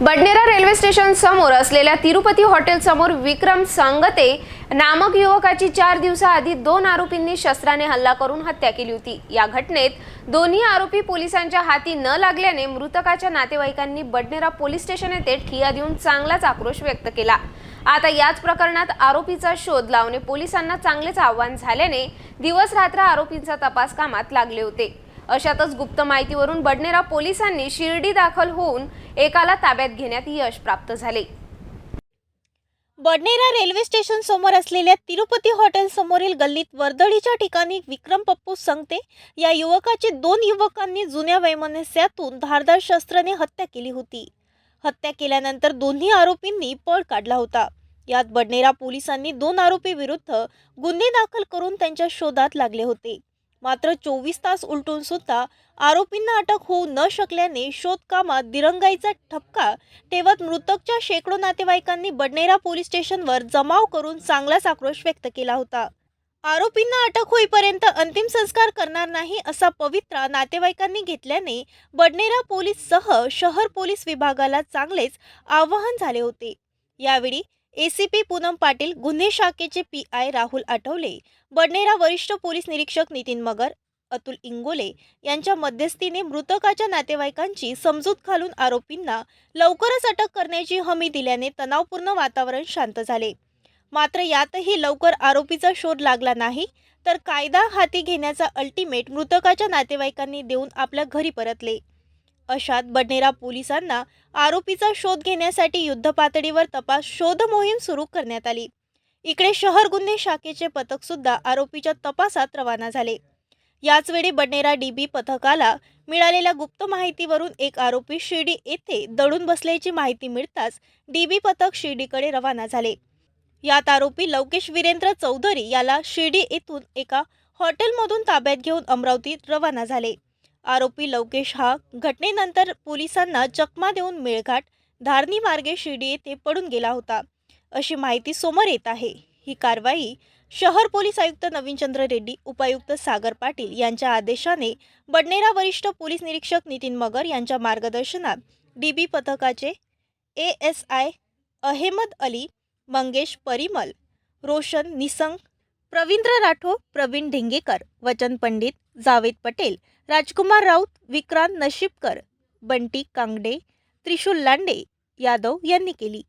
Badnera railway station समोर असलेल्या Tirupati hotel समोर विक्रम सांगते नामक युवकाची चार दिवसाआधी दोन आरोपींनी शस्त्राने हल्ला करून हत्या केली होती. या घटनेत दोन्ही आरोपी पोलिसांच्या हाती न लागल्याने मृतकाच्या नातेवाईकांनी बडनेरा पोलीस स्टेशन येथे ठिया देऊन चांगलाच आक्रोश व्यक्त केला. आता याच प्रकरणात आरोपीचा शोध लावणे पोलिसांना चांगलेच आव्हान झाल्याने दिवस रात्र आरोपींचा तपास कामात लागले होते. अशातच गुप्त माहितीवरून बडनेरा पोलिसांनी शिर्डी दाखल होऊन एकाला ताब्यात घेण्यात यश प्राप्त झाले. बडनेरा रेल्वे स्टेशन समोर असलेल्या तिरुपती हॉटेल समोरील गल्लीत वर्दळीच्या ठिकाणी विक्रम पप्पू संगते या युवकाची दोन युवकांनी जुन्या वैमनस्यातून धारदार शस्त्राने हत्या केली होती. हत्या केल्यानंतर दोन्ही आरोपींनी पळ काढला होता. यात बडनेरा पोलिसांनी दोन आरोपी विरुद्ध गुन्हे दाखल करून त्यांच्या शोधात लागले होते. मात्र चोवीस तास उलटून सुद्धा आरोपींना अटक होऊ न शकल्याने शोधकामात दिरंगाईचा ठपका ठेवत मृतकच्या शेकडो नातेवाईकांनी बडनेरा पोलीस स्टेशनवर जमाव करून चांगलाच आक्रोश व्यक्त केला होता. आरोपींना अटक होईपर्यंत अंतिम संस्कार करणार नाही असा पवित्रा नातेवाईकांनी घेतल्याने बडनेरा पोलीससह शहर पोलीस विभागाला चांगलेच आवाहन झाले होते. यावेळी एसीपी पूनम पाटील गुन्हे शाखेचे पी आय राहुल आठवले. बडनेरा वरिष्ठ पोलीस निरीक्षक नितीन मगर अतुल इंगोले यांच्या मध्यस्थीने मृतकाच्या नातेवाईकांची समजूत घालून आरोपींना लवकरच अटक करण्याची हमी दिल्याने तणावपूर्ण वातावरण शांत झाले. मात्र यातही लवकर आरोपीचा शोध लागला नाही तर कायदा हाती घेण्याचा अल्टिमेट मृतकाच्या नातेवाईकांनी देऊन आपल्या घरी परतले. अशात बडनेरा पोलिसांना आरोपीचा शोध घेण्यासाठी युद्धपातळीवर तपास शोध मोहीम सुरू करण्यात आली. इकडे शहर गुन्हे शाखेचे पथक सुद्धा आरोपीच्या तपासात रवाना झाले. याचवेळी बडनेरा डीबी पथकाला मिळालेल्या गुप्त माहितीवरून एक आरोपी शिर्डी येथे दडून बसल्याची माहिती मिळताच डीबी पथक शिर्डीकडे रवाना झाले. यात आरोपी लवकेश वीरेंद्र चौधरी याला शिर्डी येथून एका हॉटेलमधून ताब्यात घेऊन अमरावतीत रवाना झाले. आरोपी लवकेश हा घटनेनंतर पोलिसांना चकमा देऊन मेळघाट धारणी मार्गे शिर्डी येथे पडून गेला होता. अशी माहिती समोर येत आहे. ही कारवाई शहर पोलीस आयुक्त नवीनचंद्र रेड्डी उपायुक्त सागर पाटील यांच्या आदेशाने बडनेरा वरिष्ठ पोलीस निरीक्षक नितीन मगर यांच्या मार्गदर्शनात डीबी पथकाचे A S I Ahmed Ali Mangesh Parimal Roshan Nisang Pravindra Rathod Praveen Dhengekar Vachan Pandit Javed Patel राजकुमार राऊत विक्रांत नशीबकर बंटी कांगडे त्रिशूल लांडे यादव यांनी केली.